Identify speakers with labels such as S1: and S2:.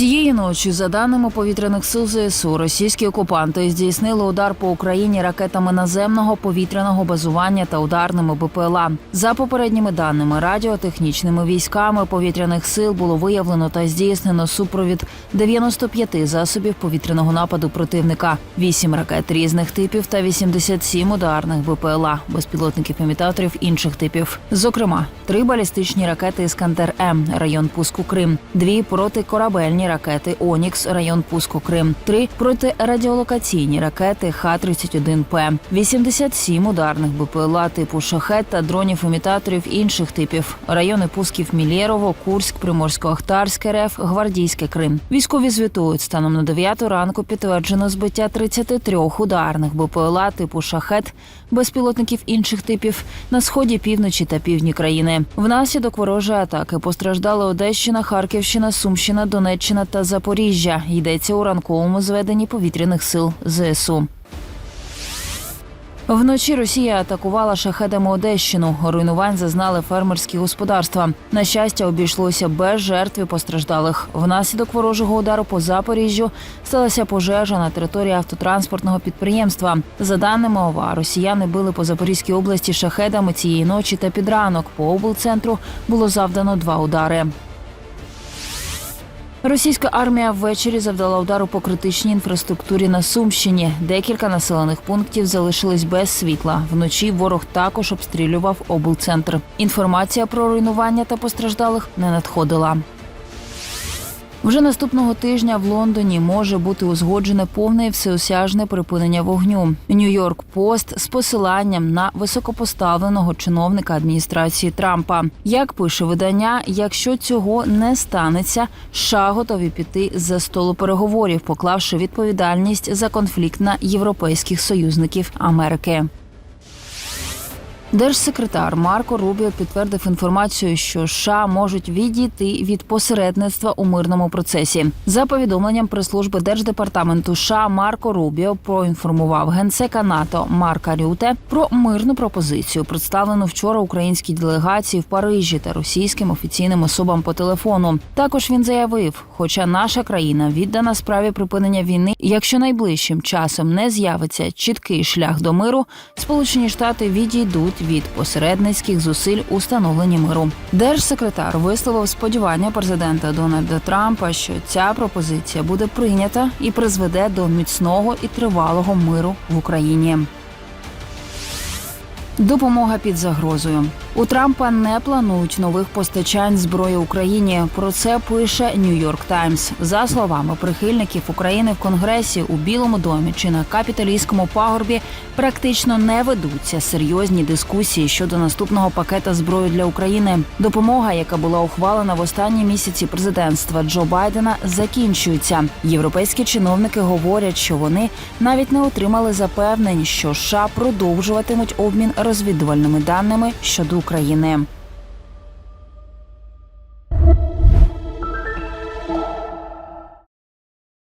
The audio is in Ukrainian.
S1: Цієї ночі, за даними повітряних сил ЗСУ, російські окупанти здійснили удар по Україні ракетами наземного повітряного базування та ударними БПЛА. За попередніми даними, радіотехнічними військами повітряних сил було виявлено та здійснено супровід 95 засобів повітряного нападу противника, 8 ракет різних типів та 87 ударних БПЛА, безпілотників імітаторів інших типів. Зокрема, три балістичні ракети Іскандер М, район пуску Крим, дві протикорабельні ракети Онікс, район пуску Крим, три протирадіолокаційні ракети Х-31П, 87 ударних БПЛА типу шахет та дронів-імітаторів інших типів, райони пусків Мілєрово, Курськ, Приморсько-Ахтарське РФ, Гвардійське Крим. Військові звітують станом на 9 ранку підтверджено збиття 33 ударних БПЛА типу шахет, безпілотників інших типів на сході, півночі та півдні країни. Внаслідок ворожої атаки постраждали Одещина, Харківщина, Сумщина, Донеччина та Запоріжжя. Йдеться у ранковому зведенні повітряних сил ЗСУ. Вночі Росія атакувала шахедами Одещину. Руйнувань зазнали фермерські господарства. На щастя, обійшлося без жертв і постраждалих. Внаслідок ворожого удару по Запоріжжю сталася пожежа на території автотранспортного підприємства. За даними ОВА, росіяни били по Запорізькій області шахедами цієї ночі та під ранок. По облцентру було завдано два удари. Російська армія ввечері завдала удару по критичній інфраструктурі на Сумщині. Декілька населених пунктів залишились без світла. Вночі ворог також обстрілював облцентр. Інформація про руйнування та постраждалих не надходила. Вже наступного тижня в Лондоні може бути узгоджене повне і всеосяжне припинення вогню. Нью-Йорк Пост з посиланням на високопоставленого чиновника адміністрації Трампа. Як пише видання, якщо цього не станеться, США готові піти за столу переговорів, поклавши відповідальність за конфлікт на європейських союзників Америки. Держсекретар Марко Рубіо підтвердив інформацію, що США можуть відійти від посередництва у мирному процесі. За повідомленням прес-служби держдепартаменту США Марко Рубіо проінформував генсека НАТО Марка Рюте про мирну пропозицію, представлену вчора українській делегації в Парижі та російським офіційним особам по телефону. Також він заявив, хоча наша країна віддана справі припинення війни, якщо найближчим часом не з'явиться чіткий шлях до миру, Сполучені Штати відійдуть від посередницьких зусиль у встановленні миру. Держсекретар висловив сподівання президента Дональда Трампа, що ця пропозиція буде прийнята і призведе до міцного і тривалого миру в Україні. Допомога під загрозою. У Трампа не планують нових постачань зброї Україні. Про це пише Нью-Йорк Таймс. За словами прихильників України в Конгресі у Білому домі чи на капіталійському пагорбі практично не ведуться серйозні дискусії щодо наступного пакета зброї для України. Допомога, яка була ухвалена в останні місяці президентства Джо Байдена, закінчується. Європейські чиновники говорять, що вони навіть не отримали запевнень, що США продовжуватимуть обмін розвідувальними даними щодо України.